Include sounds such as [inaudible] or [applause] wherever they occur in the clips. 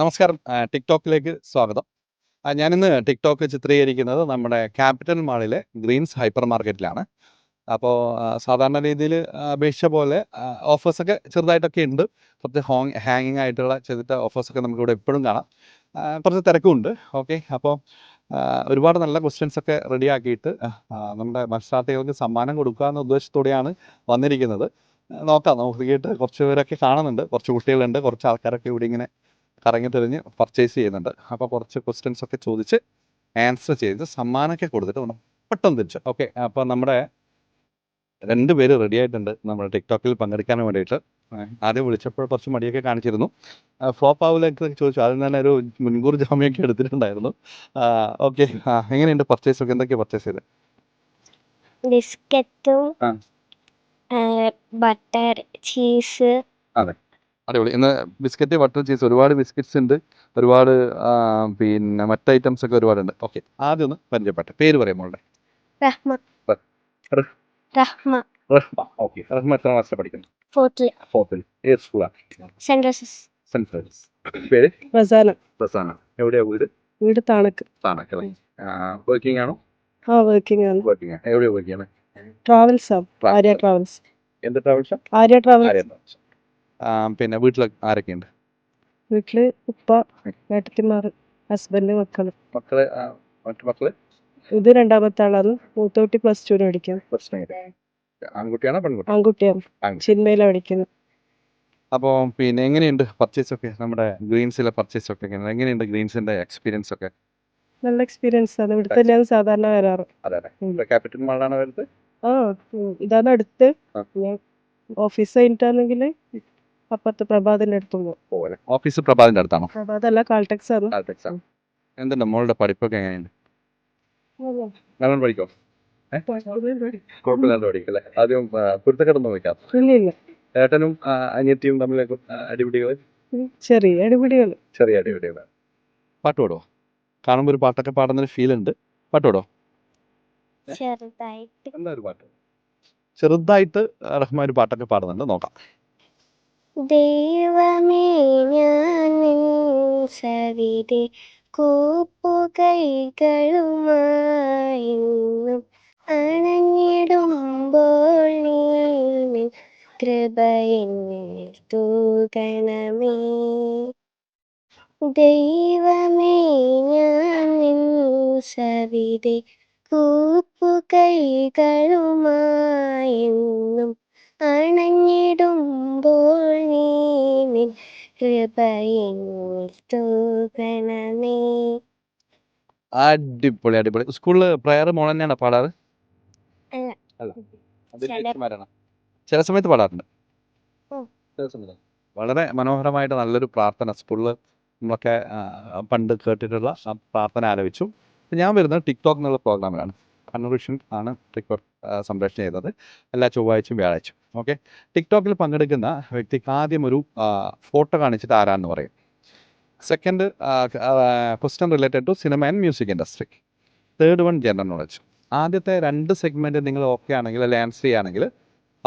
നമസ്കാരം. ടിക്ടോക്കിലേക്ക് സ്വാഗതം. ഞാനിന്ന് ടിക്ടോക്ക് ചിത്രീകരിക്കുന്നത് നമ്മുടെ ക്യാപിറ്റൽ മാളിലെ ഗ്രീൻസ് ഹൈപ്പർ മാർക്കറ്റിലാണ് അപ്പോൾ സാധാരണ രീതിയിൽ അപേക്ഷിച്ച പോലെ ഓഫേഴ്സൊക്കെ ചെറുതായിട്ടൊക്കെ ഉണ്ട്. കുറച്ച് ഹോങ് ഹാങ്ങിങ് ആയിട്ടുള്ള ചെയ്തിട്ട് ഓഫേഴ്സൊക്കെ നമുക്കിവിടെ എപ്പോഴും കാണാം. കുറച്ച് തിരക്കുമുണ്ട്. ഓക്കെ അപ്പോൾ ഒരുപാട് നല്ല ക്വസ്റ്റ്യൻസ് ഒക്കെ റെഡി ആക്കിയിട്ട് നമ്മുടെ മത്സരാർത്ഥികൾക്ക് സമ്മാനം കൊടുക്കുക എന്ന ഉദ്ദേശത്തോടെയാണ് വന്നിരിക്കുന്നത്. നോക്കാം. നോക്കിയിട്ട് കുറച്ച് പേരൊക്കെ കാണുന്നുണ്ട്. കുറച്ച് കുട്ടികളുണ്ട്. കുറച്ച് ആൾക്കാരൊക്കെ ഇവിടെ ഇങ്ങനെ കറങ്ങി തിരിഞ്ഞ് പർച്ചേസ് ചെയ്യുന്നുണ്ട്. അപ്പോൾ കുറച്ച് ക്വസ്റ്റ്യൻസ് ഒക്കെ ചോദിച്ച് ആൻസർ ചെയ്ത് സമ്മാനമൊക്കെ കൊടുത്തിട്ട് നമ്മൾ പെട്ടെന്ന് തിരിച്ചു. ഓക്കെ അപ്പോൾ നമ്മുടെ രണ്ട് പേര് റെഡി ആയിട്ടുണ്ട്. നമ്മുടെ ടിക്ടോക്കിൽ പങ്കെടുക്കാൻ വേണ്ടിയിട്ട്. ആദ്യം വിളിച്ചപ്പോൾ കുറച്ച് മടിയൊക്കെ കാണിച്ചിരുന്നു. ഫ്ലോപ്പ് ആവിലേക്ക് ചോദിച്ചു. ആദ്യം തന്നെ ഒരു മുൻകൂർ ജാമ്യമൊക്കെ എടുത്തിട്ടുണ്ടായിരുന്നു. ഓക്കെ എങ്ങനെയുണ്ട് പർച്ചേസ് ഒക്കെ? എന്തൊക്കെ പർച്ചേസ് ചെയ്ത്? ബിസ്ക്കറ്റും. ബട്ടർ ചീസ് അടിപൊളി. ഇന്ന് ബിസ്ക്കറ്റ് ബട്ടർ ചീസ് ഒരുപാട് ബിസ്ക്കറ്റ്സ് ഉണ്ട്. ഒരുപാട് പിന്നെ മറ്റ് ഐറ്റംസ് ഒക്കെ ഒരുപാടുണ്ട് ഓക്കെ. ആദ്യം ഒന്ന് പരിചയപ്പെട്ടെ. പേര് പറയാം മോളുടെ. റഹ്മ. എത്ര ക്ലാസ്സിൽ പഠിക്കുന്നു ഫോർത്തിൽ ഏത് സ്കൂളാണ് സെന്റ് ഫ്രാൻസിസ് പേര്? റസാന. പ്രസാന എവിടെയാ വീട്? വീട് താണക്ക്. താണക്കല്ലേ വർക്കിംഗ് ആണോ? ആ വർക്കിംഗ് ആണ്. വർക്കിംഗ് എവിടെയാ വർക്ക് ട്രാവൽസ് ആര്യ ട്രാവൽസ് എന്ത് ട്രാവൽസാ ആര്യ ട്രാവൽസ് ആര്യ ട്രാവൽസ് പിന്നെ വീട്ടിൽ ആരൊക്കെയുണ്ട്? വീട്ടിൽ ഉപ്പ ഏട്ടത്തിമാർ ഹസ്ബൻഡ് മക്കൾ. മക്കൾ മറ്റു മക്കൾ? ഇത് രണ്ടാമത്തെ ആളാണ്. മൂത്തോട്ടി പ്ലസ് ടുവിന് പഠിക്കുന്നത് പ്രശ്നമില്ല ആൺകുട്ടിയാണോ പെൺകുട്ടി? ആൺകുട്ടിയാണ്. ആൺകുട്ടി. ചിന്മയിലാണ് പഠിക്കുന്നത് അപ്പോൾ പിന്നെ എങ്ങനെയുണ്ട് പർച്ചേസ് ഒക്കെ നമ്മുടെ ഗ്രീൻസിലെ പർച്ചേസ് ഒക്കെ എങ്ങനെ- എങ്ങനെയുണ്ട് ഗ്രീൻസിന്റെ എക്സ്പീരിയൻസ് ഒക്കെ നല്ല എക്സ്പീരിയൻസ് ആണ്. ഇവിടെ തന്നെയാണ് സാധാരണ വരാറ്. അതെ ക്യാപിറ്റൽ മാളാണ് വരുന്നത്? ആ ഇതാണ് അടുത്ത്. ഓഫീസ് കഴിഞ്ഞിട്ടാണെങ്കിൽ അപ്പുറത്ത് പ്രഭാതിന്റെ അടുത്ത് പോകും പോലെ ഓഫീസ് പ്രഭാതിന്റെ അടുത്താണോ? പ്രഭാതല്ല കാൾടെക്സ് ആണ്. കാൽടെക്സാ എന്തുണ്ട് മോളുടെ പഠിപ്പൊക്കെ എങ്ങനെയുണ്ട്? നല്ലോണം പഠിക്കോ? കുഴപ്പമില്ലാണ്ട് പഠിക്കും അല്ലേ? ആദ്യം കുരുത്തക്കെടന്ന് വെക്കാം ഇല്ല ഇല്ല ഏട്ടനും അനിയത്തിയും തമ്മിലൊക്കെ അടിപിടികൾ ചെറിയ അടിപിടികൾ ചെറിയ അടിപിടികൾ പാട്ട് പാടോ കാണുമ്പോൾ ഒരു പാട്ടൊക്കെ പാടുന്നൊരു ഫീൽ ഉണ്ട്. പാട്ട് പാടോ ചെറുതായിട്ട്. എന്താ ഒരു പാട്ട്? ചെറുതായിട്ട് റഹ്മാൻ ഒരു പാട്ടൊക്കെ പാടുന്നുണ്ട്. നോക്കാം. ദൈവമേ ഞാൻ നിൻ സവിധി കൂപ്പുകൈകളുമായി ഇന്നും അണഞ്ഞിടുമ്പോൾ നീ കൃപയെന്നിൽ തൂകണമേ ദൈവമേ ഞാൻ നിൻ സവിധി കൂപ്പുകൈകളുമായി എന്നും അണഞ്ഞിടുമ്പോൾ നീ നിൻ തൂകണമേ അടിപൊളി അടിപൊളി. സ്കൂളിൽ പ്രയർ മോൾ തന്നെയാണ് പാടാറ്? അല്ല. അല്ല. അത് ചില- ചേച്ചിമാരാണ് ചില സമയത്ത് പാടാറുണ്ട്. ഉം. ചില സമയത്ത്. വളരെ മനോഹരമായിട്ട് നല്ലൊരു പ്രാർത്ഥന സ്കൂളിൽ നമ്മളൊക്കെ ആ, പണ്ട് കേട്ടിട്ടുള്ള ആ പ്രാർത്ഥന ആലോചിച്ചു ഞാൻ വരുന്നത് ടിക്ടോക്ക് എന്നുള്ള പ്രോഗ്രാമിലാണ്. കണ്ണൂർ ആണ് ടിക്ടോക്ക് സംപ്രേഷണം ചെയ്തത് എല്ലാ ചൊവ്വാഴ്ചയും വ്യാഴാഴ്ചയും. ഓക്കെ? ടിക്ടോക്കിൽ പങ്കെടുക്കുന്ന വ്യക്തിക്ക് ആദ്യം ഒരു ഫോട്ടോ കാണിച്ചിട്ട് ആരാന്ന് പറയും. Second question related to cinema and music industry. Third one general knowledge. ആദ്യത്തെ രണ്ട് സെഗ്മെന്റ് നിങ്ങൾ ഓക്കെ ആണെങ്കിൽ അല്ലെങ്കിൽ ആൻസർ ചെയ്യുകയാണെങ്കിൽ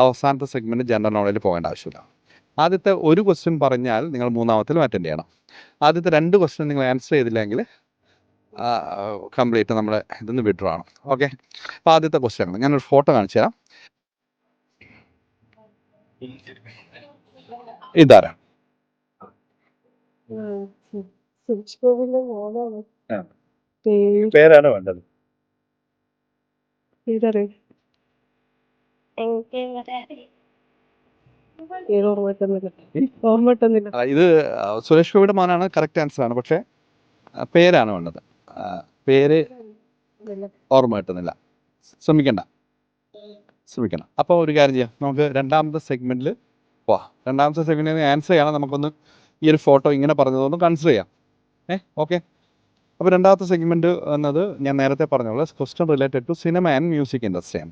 അവസാനത്തെ സെഗ്മെന്റ് ജനറൽ നോളജിൽ പോകേണ്ട ആവശ്യമില്ല. ആദ്യത്തെ ഒരു ക്വസ്റ്റ്യൻ പറഞ്ഞാൽ നിങ്ങൾ മൂന്നാമത്തിലും അറ്റൻഡ് ചെയ്യണം. ആദ്യത്തെ രണ്ട് ക്വസ്റ്റ്യൻ നിങ്ങൾ ആൻസർ ചെയ്തില്ലെങ്കിൽ കംപ്ലീറ്റ് നമ്മുടെ ഇതൊന്ന് വിഡ്രോ ആണ്. ഓക്കെ അപ്പോൾ ആദ്യത്തെ ക്വസ്റ്റ്യൻ ഞാനൊരു ഫോട്ടോ കാണിച്ചു തരാം. ഇതാരാ? പേരാണ് വേണ്ടത്? ഇത് സുരേഷ് ഗോപിയുടെ മോനാണ്. കറക്റ്റ് ആൻസർ ആണ്. പക്ഷെ പേരാണ് വേണ്ടത്. പേര് ഓർമ്മ കിട്ടുന്നില്ല. ശ്രമിക്കണ്ട. ശ്രമിക്കണം. അപ്പോൾ ഒരു കാര്യം ചെയ്യാം. നമുക്ക് രണ്ടാമത്തെ സെഗ്മെന്റിൽ പോവാം. രണ്ടാമത്തെ സെഗ്മെന്റിൽ ആൻസർ ചെയ്യണം. നമുക്കൊന്ന് ഈ ഒരു ഫോട്ടോ ഇങ്ങനെ പറഞ്ഞതൊന്ന് കൺസിഡർ ചെയ്യാം. ഏ ഓക്കെ അപ്പോൾ രണ്ടാമത്തെ സെഗ്മെന്റ് എന്നത് ഞാൻ നേരത്തെ പറഞ്ഞോളൂ question related to cinema and music ഇൻഡസ്ട്രിയാണ്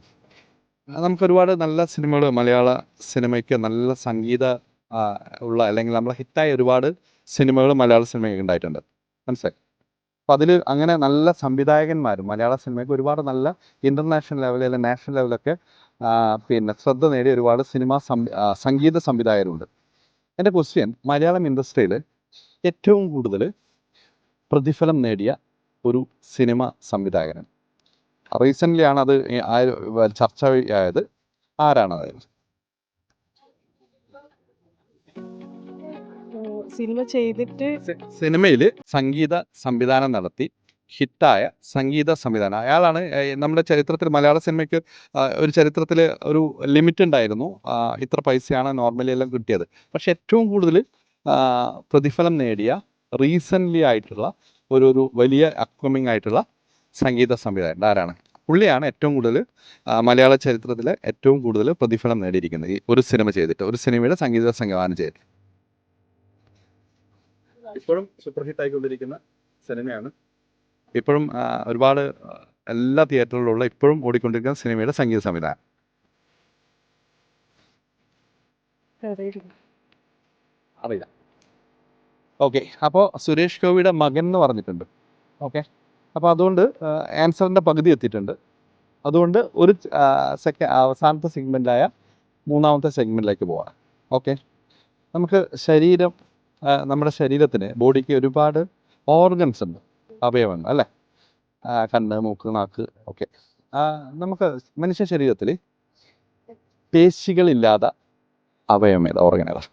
നമുക്ക് ഒരുപാട് നല്ല സിനിമകൾ മലയാള സിനിമയ്ക്ക് നല്ല സംഗീത ഉള്ള അല്ലെങ്കിൽ നമ്മളെ ഹിറ്റായ ഒരുപാട് സിനിമകൾ മലയാള സിനിമയ്ക്ക് ഉണ്ടായിട്ടുണ്ട്. മനസ്സിലായി? അപ്പോൾ അതിൽ അങ്ങനെ നല്ല സംവിധായകന്മാരും മലയാള സിനിമയ്ക്ക് ഒരുപാട് നല്ല ഇന്റർനാഷണൽ ലെവലിൽ അല്ലെങ്കിൽ നാഷണൽ ലെവലൊക്കെ പിന്നെ ശ്രദ്ധ നേടിയ ഒരുപാട് സിനിമ സംഗീത സംവിധായകരുണ്ട്. എന്റെ ക്വസ്റ്റ്യൻ മലയാളം ഇൻഡസ്ട്രിയിൽ ഏറ്റവും കൂടുതൽ പ്രതിഫലം നേടിയ ഒരു സിനിമ സംവിധായകൻ. റീസെന്റ്ലി ആണ് അത് ചർച്ച ആയത് ആരാണ്? അത് സിനിമ ചെയ്തിട്ട് സിനിമയിൽ സംഗീത സംവിധാനം നടത്തി. ഹിറ്റായ സംഗീത സംവിധാനം. അയാളാണ് നമ്മുടെ ചരിത്രത്തിൽ മലയാള സിനിമയ്ക്ക് ഒരു ചരിത്രത്തിൽ ഒരു ലിമിറ്റ് ഉണ്ടായിരുന്നു. ഇത്ര പൈസയാണ് നോർമലി എല്ലാം കിട്ടിയത്. പക്ഷെ ഏറ്റവും കൂടുതൽ പ്രതിഫലം നേടിയ റീസെന്റ്ലി ആയിട്ടുള്ള ഒരു ഒരു വലിയ അപ്കമിങ് ആയിട്ടുള്ള സംഗീത സംവിധായകൻ ആരാണ്? പുള്ളിയാണ് ഏറ്റവും കൂടുതൽ മലയാള ചരിത്രത്തിൽ ഏറ്റവും കൂടുതൽ പ്രതിഫലം നേടിയിരിക്കുന്നത് ഈ ഒരു സിനിമ ചെയ്തിട്ട്. ഒരു സിനിമയുടെ സംഗീത സംവിധാനം ചെയ്തിട്ട്. ഇപ്പോഴും സൂപ്പർ ഹിറ്റ് ആയിക്കൊണ്ടിരിക്കുന്ന സിനിമയാണ്. ഇപ്പോഴും ഒരുപാട് എല്ലാ തിയേറ്ററുകളിലുള്ള ഇപ്പോഴും ഓടിക്കൊണ്ടിരിക്കുന്ന സിനിമയുടെ സംഗീത സംവിധാനം അറിയില്ല. ഓക്കെ. അപ്പോൾ സുരേഷ് ഗോപിയുടെ മകൻ എന്ന് പറഞ്ഞിട്ടുണ്ട്. ഓക്കെ. അപ്പോൾ അതുകൊണ്ട് ആൻസറിന്റെ പകുതി എത്തിയിട്ടുണ്ട്. അതുകൊണ്ട് ഒരു സെക്ക അവസാനത്തെ സെഗ്മെന്റായ മൂന്നാമത്തെ സെഗ്മെന്റിലേക്ക് പോവാം. ഓക്കെ. നമുക്ക് ശരീരം നമ്മുടെ ശരീരത്തിന് ബോഡിക്ക് ഒരുപാട് ഓർഗൻസ് ഉണ്ട്. അവയവങ്ങൾ അല്ലേ? കണ്ണ് മൂക്ക് നാക്ക് ഓക്കെ നമുക്ക് മനുഷ്യ ശരീരത്തിൽ പേശികളില്ലാത്ത അവയവം ഏതാ? ഓർഗൻ ഏതാ?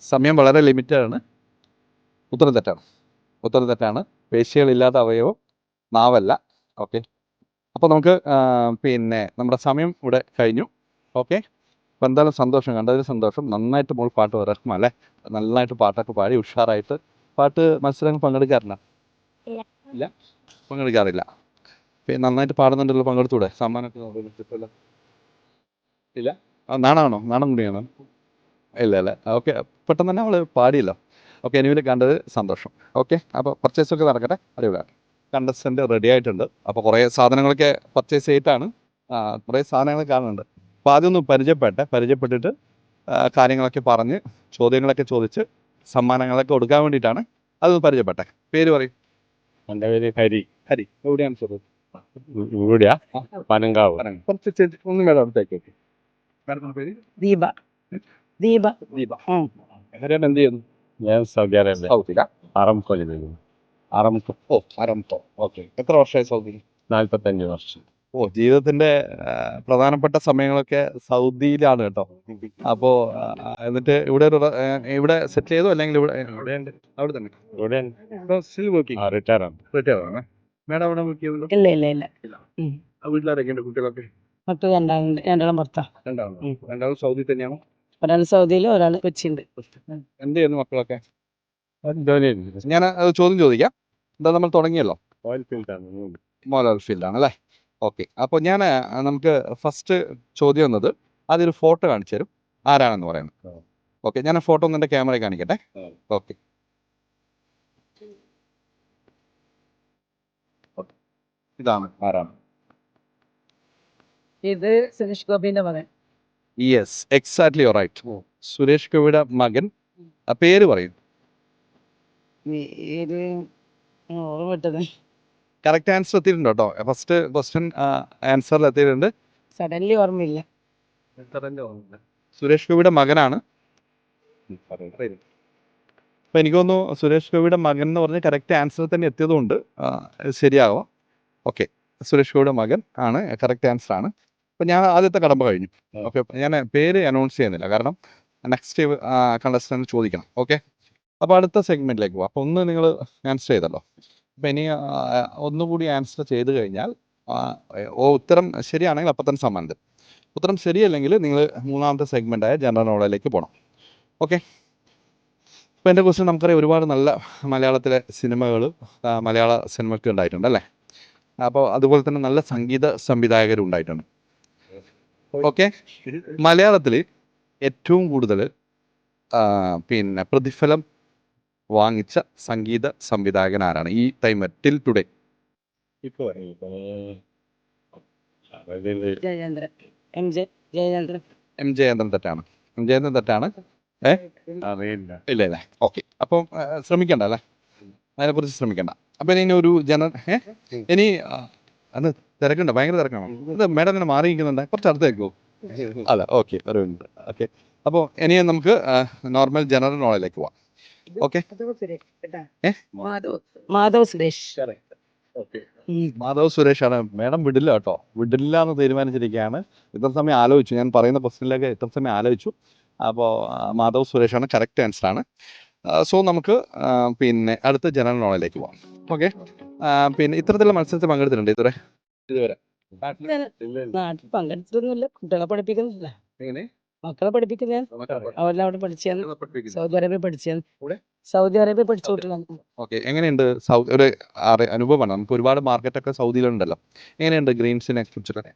സമയം വളരെ ലിമിറ്റഡ് ആണ് ഉത്തരം തെറ്റാണ്. ഉത്തരം തെറ്റാണ്. പേശികളില്ലാത്ത അവയവം നാവല്ല. ഓക്കെ. അപ്പോൾ നമുക്ക് പിന്നെ നമ്മുടെ സമയം ഇവിടെ കഴിഞ്ഞു. ഓക്കെ? അപ്പോൾ എന്തായാലും സന്തോഷം കണ്ടതിൽ സന്തോഷം. നന്നായിട്ട് മോൾ പാട്ട് വരക്കും അല്ലേ? നന്നായിട്ട് പാട്ടൊക്കെ പാടി ഉഷാറായിട്ട്. പാട്ട് മത്സരങ്ങൾ പങ്കെടുക്കാറില്ല? ഇല്ല. പങ്കെടുക്കാറില്ല. പിന്നെ നന്നായിട്ട് പാടുന്നുണ്ടല്ലോ പങ്കെടുത്തൂടെ? സമ്മാനമൊക്കെ ഇല്ല നാണാണോ? നാണം കൂടിയാണോ? ഇല്ല ഇല്ല. ഓക്കെ പെട്ടെന്ന് തന്നെ അവൾ പാടിയല്ലോ. ഓക്കെ എനിവിൽ കണ്ടത് സന്തോഷം. ഓക്കെ അപ്പോൾ പർച്ചേസ് ഒക്കെ നടക്കട്ടെ? അടിപൊളിയാണ് കണ്ടസ്റ്റന്റ് റെഡി ആയിട്ടുണ്ട്. അപ്പോൾ കുറേ സാധനങ്ങളൊക്കെ പർച്ചേസ് ചെയ്തിട്ടാണ് കുറേ സാധനങ്ങൾ കാണുന്നുണ്ട്. അപ്പോൾ ആദ്യം ഒന്ന് പരിചയപ്പെട്ടെ. പരിചയപ്പെട്ടിട്ട് കാര്യങ്ങളൊക്കെ പറഞ്ഞ് ചോദ്യങ്ങളൊക്കെ ചോദിച്ച് സമ്മാനങ്ങളൊക്കെ കൊടുക്കാൻ വേണ്ടിയിട്ടാണ് അതൊന്ന് പരിചയപ്പെട്ടെ. പേര് പറയും. എന്റെ പേര് ഹരി. ഹരി എവിടെയാണ് സാർ ഇവിടെയാ? പനങ്കാവ്. കുറച്ച് ഒന്ന് മേഡം അടുത്തേക്ക് പേര്? ദീപ. ദീപ. ദീപ. ഉം. ഹരിയാണ് എന്ത് ചെയ്യുന്നു? ഞാൻ സൗദി അറേബ്യ. സൗദിയില? അറംകോയിൽ ഓ അറംകോ ഓക്കെ. എത്ര വർഷമായി സൗദി? നാൽപ്പത്തഞ്ച് വർഷം. ഓ ജീവിതത്തിന്റെ പ്രധാനപ്പെട്ട സമയങ്ങളൊക്കെ സൗദിയിലാണ് കേട്ടോ. അപ്പോ എന്നിട്ട് ഇവിടെ ഒരു ഇവിടെ സെറ്റിൽ ചെയ്തോ? അല്ലെങ്കിൽ ഇവിടെ അവിടെ തന്നെ. റിട്ടയർ ആണ്. റിട്ടയർ ആണ്. മേഡം അവിടെ വർക്ക് ചെയ്യുന്നുണ്ടോ? ഇല്ല ഇല്ല കുട്ടികളൊക്കെ? മക്കൾ രണ്ടാളുണ്ട് രണ്ടാളും പുറത്താ രണ്ടാളും. രണ്ടാളും സൗദി തന്നെയാണോ? ഒരാൾ സൗദിയിലും ഒരാൾ കൊച്ചിയുണ്ട് എന്ത് ചെയ്യുന്നു മക്കളൊക്കെ? ഞാൻ അത് ചോദ്യം ചോദിക്കാം. എന്താ നമ്മൾ തുടങ്ങിയല്ലോ? ഓയിൽ ഫീൽഡാണ് മോലർ ഫീൽഡാണ് അല്ലേ? ഓക്കെ അപ്പോൾ ഞാൻ നമുക്ക് ഫസ്റ്റ് ചോദ്യം എന്നത് അതൊരു ഫോട്ടോ കാണിച്ചു തരും. ആരാണെന്ന് പറയുന്നത്. ഓക്കെ ഞാൻ ഫോട്ടോ ഒന്ന് എന്റെ ക്യാമറയിൽ കാണിക്കട്ടെ. ഓക്കെ ഇതാണ് ആരാണ്? ഇത് സുരേഷ് ഗോപിന്റെ മകൻ യെസ് എക്സാക്ട്ലി റൈറ്റ് സുരേഷ് ഗോപിയുടെ മകൻ. ആ പേര് പറയും. കറക്റ്റ് ആൻസർ എത്തിയിട്ടുണ്ട് കേട്ടോ. ഫസ്റ്റ് ക്വസ്റ്റ്യൻ ആൻസറിൽ എത്തിയിട്ടുണ്ട്. സഡൻലി ഓർമ്മയില്ല. സുരേഷ് ഗോപിയുടെ മകനാണ്. അപ്പൊ എനിക്ക് തോന്നുന്നു സുരേഷ് ഗോപിയുടെ മകൻ എന്ന് പറഞ്ഞ് കറക്റ്റ് ആൻസർ തന്നെ എത്തിയതുകൊണ്ട് ശരിയാവാം. ഓക്കെ സുരേഷ് ഗോപിയുടെ മകൻ ആണ് കറക്റ്റ് ആൻസർ ആണ്. അപ്പൊ ഞാൻ ആദ്യത്തെ കടമ്പ കഴിഞ്ഞു. ഓക്കെ ഞാൻ പേര് അനൗൺസ് ചെയ്യുന്നില്ല. കാരണം നെക്സ്റ്റ് കണ്ടസ്റ്റന്റ് ചോദിക്കണം. ഓക്കെ അപ്പോൾ അടുത്ത സെഗ്മെന്റിലേക്ക് പോകാം അപ്പോൾ ഒന്ന് നിങ്ങൾ ആൻസർ ചെയ്തല്ലോ. അപ്പോൾ ഇനി ഒന്നുകൂടി ആൻസർ ചെയ്ത് കഴിഞ്ഞാൽ ഓ ഉത്തരം ശരിയാണെങ്കിൽ അപ്പൊ തന്നെ സമ്മാനം തരും ഉത്തരം ശരിയല്ലെങ്കിൽ നിങ്ങൾ മൂന്നാമത്തെ സെഗ്മെന്റായ ജനറൽ നോളജിലേക്ക് പോകണം ഓക്കെ അപ്പൊ എന്റെ ക്വസ്റ്റ്യൻ നമുക്കറിയാം ഒരുപാട് നല്ല മലയാളത്തിലെ സിനിമകൾ മലയാള സിനിമയ്ക്ക് ഉണ്ടായിട്ടുണ്ട് അല്ലേ? അപ്പോൾ അതുപോലെ തന്നെ നല്ല സംഗീത സംവിധായകരും ഉണ്ടായിട്ടുണ്ട്. ഓക്കെ മലയാളത്തിൽ ഏറ്റവും കൂടുതൽ പിന്നെ പ്രതിഫലം വാങ്ങിച്ച സംഗീത സംവിധായകൻ ആരാണ് ഈ ടൈം ടിൽ ടുഡേ ഇപ്പൊ ഇതിൽ Jayachandran. M J Jayachandran. M Jayendran തെറ്റാണ്. എം ജയേന്ദ്രൻ തെറ്റാണ്. ഇല്ല ഇല്ല. ഓക്കെ അപ്പം ശ്രമിക്കണ്ട അല്ലേ? അതിനെക്കുറിച്ച് ശ്രമിക്കണ്ട. അപ്പൊ ഇനി ഒരു ജന ഏ? ഇനി അന്ന് തിരക്കുണ്ട്. ഭയങ്കര തിരക്കാണോ. ഇത് മേഡം ഇങ്ങനെ മാറി നിൽക്കുന്നുണ്ട്. കുറച്ച് അടുത്തേക്കോ [laughs] അല്ല ഓക്കെ ഒരു മിനിറ്റ് ഓക്കെ അപ്പോൾ ഇനി നമുക്ക് നോർമൽ ജനറൽ നോളജിലേക്ക് പോവാം. ഓക്കെ? മാധവ് സുരേഷ് മാധവ്. മാധവ് ആണ് മേഡം വിടില്ല കേട്ടോ. വിടില്ല എന്ന് തീരുമാനിച്ചിരിക്കുകയാണ്. ഇത്ര സമയം ആലോചിച്ചു. ഞാൻ പറയുന്ന ക്വസ്റ്റിനിലേക്ക് ഇത്ര സമയം ആലോചിച്ചു. അപ്പോൾ മാധവ് സുരേഷ് ആണ് കറക്റ്റ് ആൻസർ ആണ് സോ നമുക്ക് പിന്നെ അടുത്ത ജനറൽ നോളജിലേക്ക് പോവാം. ഓക്കെ പിന്നെ ഇത്തരത്തിലുള്ള മത്സരത്തിൽ പങ്കെടുത്തിട്ടുണ്ട് ഇതുവരെ? ഇതുവരെ. പങ്കെടുത്തിട്ടൊന്നുമില്ല. കുട്ടികളെ പഠിപ്പിക്കുന്നില്ല. എങ്ങനെ? മക്കളെ പഠിപ്പിക്കുന്ന? അവരെല്ലാം അവിടെ പഠിച്ചാൽ സൗദി അറേബ്യ പഠിച്ചാൽ? സൗദി അറേബ്യ പഠിച്ചു കുട്ടികളാണ് ഓക്കെ എങ്ങനെയുണ്ട്? സൗദി ഒരു അറി- അനുഭവമാണ്. നമുക്ക് ഒരുപാട് മാർക്കറ്റൊക്കെ സൗദിയിലുണ്ടല്ലോ. എങ്ങനെയുണ്ട് ഗ്രീൻസിനെ കുറിച്ചിട്ട്?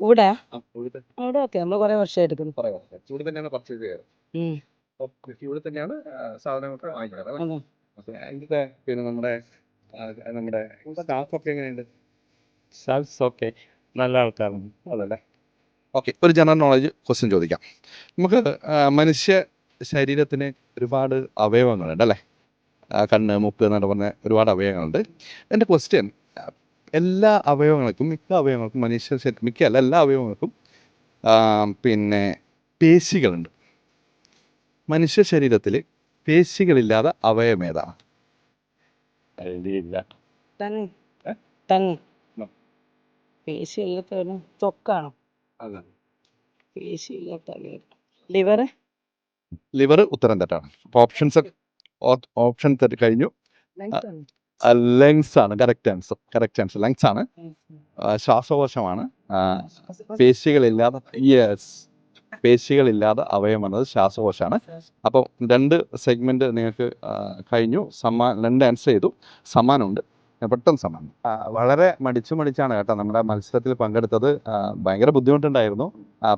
ഇവിടെ? അവിടെ ഓക്കെ. നമ്മൾ കുറെ വർഷമായിട്ട് എടുക്കുന്നു. ഇവിടെ തന്നെയാണ് പർച്ചേസ് ചെയ്യാറ്. ഇവിടെ തന്നെയാണ് സാധനങ്ങളൊക്കെ വാങ്ങിക്കാറ്. പിന്നെ നമ്മുടെ നമ്മുടെ സ്റ്റാഫ് ഒക്കെ എങ്ങനെയുണ്ട്? സാൽസ് ഓക്കെ. നല്ല ആൾക്കാരാണ്. അതല്ലേ? ഓക്കെ ഒരു ജനറൽ നോളജ് ക്വസ്റ്റ്യൻ ചോദിക്കാം. നമുക്ക് മനുഷ്യ ശരീരത്തിന് ഒരുപാട് അവയവങ്ങളുണ്ട് അല്ലേ? കണ്ണ് മുക്ക് എന്നൊക്കെ പറഞ്ഞ ഒരുപാട് അവയവങ്ങളുണ്ട്. എന്റെ ക്വസ്റ്റ്യൻ എല്ലാ അവയവങ്ങൾക്കും മിക്ക അവയവങ്ങൾക്കും മനുഷ്യ മിക്ക അല്ല എല്ലാ അവയവങ്ങൾക്കും പിന്നെ പേശികളുണ്ട്. മനുഷ്യ ശരീരത്തിൽ പേശികളില്ലാതെ അവയവം ഏതാ? ഐഡിയ ടങ് ഏ? Tongue No. പേശി ഇല്ലാത്ത തൊക്കാണോ? അതെ. പേശി ഇല്ലാത്ത ലിവർ ലിവർ ഉത്തരം തെറ്റാണ്. ഓപ്ഷൻസ് ഓപ്ഷൻ തെറ്റ് കഴിഞ്ഞു. ലങ്സ് ആണ്. Correct answer correct answer lungs ആണ്. ശ്വാസകോശമാണ്. പേശികളില്ലാതെ യെസ് പേശികളില്ലാതെ അവയം എന്നത് ശ്വാസകോശമാണ്. അപ്പോൾ രണ്ട് സെഗ്മെന്റ് നിങ്ങൾക്ക് കഴിഞ്ഞു. സമ്മാൻ രണ്ട് ആൻസർ ചെയ്തു. സമ്മാനമുണ്ട്. പെട്ടെന്ന് സമ്മാനം വളരെ മടിച്ചു മടിച്ചാണ് കേട്ടോ നമ്മുടെ മത്സരത്തിൽ പങ്കെടുത്തത്. ഭയങ്കര ബുദ്ധിമുട്ടുണ്ടായിരുന്നു.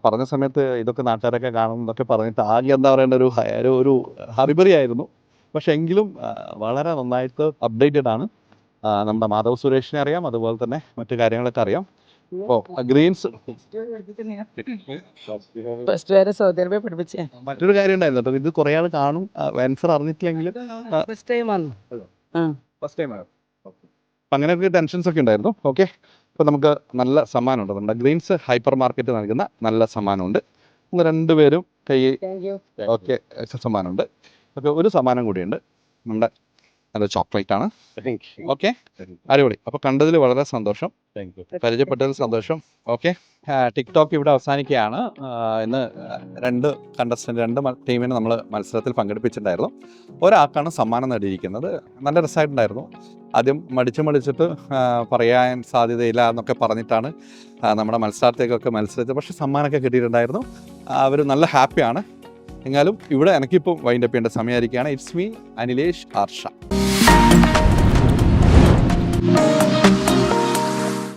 പറഞ്ഞ സമയത്ത് ഇതൊക്കെ നാട്ടുകാരൊക്കെ കാണണം എന്നൊക്കെ പറഞ്ഞിട്ട് ആകെ എന്താ പറയേണ്ട ഒരു ഒരു- ഒരു ഹറിബറി ആയിരുന്നു. പക്ഷെ എങ്കിലും വളരെ നന്നായിട്ട് അപ്ഡേറ്റഡ് ആണ്. നമ്മുടെ മാധവ് സുരേഷിനെ അറിയാം അതുപോലെ തന്നെ മറ്റു കാര്യങ്ങളൊക്കെ അറിയാം. ഗ്രീൻസ്. മറ്റൊരു കാര്യം ഉണ്ടായിരുന്നു കേട്ടോ ഇത് കുറെ ആൾ കാണും. ആൻസർ അറിഞ്ഞിട്ടില്ലെങ്കിൽ ഫസ്റ്റ് ടൈം ആണ് ആ. ഫസ്റ്റ് ടൈം അപ്പം ഒരു ടെൻഷൻസ് ഒക്കെ ഉണ്ടായിരുന്നു. ഓക്കെ അപ്പോൾ നമുക്ക് നല്ല സമ്മാനമുണ്ട്. നമ്മുടെ ഗ്രീൻസ് ഹൈപ്പർ മാർക്കറ്റ് നൽകുന്ന നല്ല സമ്മാനമുണ്ട്. നിങ്ങൾ രണ്ടുപേരും കൈ ഓക്കെ സമ്മാനമുണ്ട്. ഓക്കെ ഒരു സമ്മാനം കൂടിയുണ്ട്. നമ്മുടെ നല്ല ചോക്ലേറ്റ് ആണ്. ഓക്കെ അടിപൊളി. അപ്പൊ കണ്ടതിൽ വളരെ സന്തോഷം. പരിചയപ്പെട്ടതിൽ സന്തോഷം. ഓക്കെ ടിക്ടോക്ക് ഇവിടെ അവസാനിക്കുകയാണ്. ഇന്ന് രണ്ട് കണ്ടസ്റ്റന്റ് രണ്ട് ടീമിനെ നമ്മൾ മത്സരത്തിൽ പങ്കെടുപ്പിച്ചിട്ടുണ്ടായിരുന്നു. ഒരാൾക്കാണ് സമ്മാനം നേടിയിരിക്കുന്നത്. നല്ല രസമായിട്ടുണ്ടായിരുന്നു. ആദ്യം മടിച്ച് മടിച്ചിട്ട് പറയാൻ സാധ്യതയില്ല എന്നൊക്കെ പറഞ്ഞിട്ടാണ് നമ്മുടെ മത്സരാർത്ഥികൾക്കൊക്കെ മത്സരിച്ചത്. പക്ഷേ സമ്മാനമൊക്കെ കിട്ടിയിട്ടുണ്ടായിരുന്നു. അവർ നല്ല ഹാപ്പിയാണ്. എന്നാലും ഇവിടെ എനിക്കിപ്പോൾ വൈൻഡപ്പ് ചെയ്യേണ്ട സമയമായിരിക്കുകയാണ്. It's me Anilesh Arsha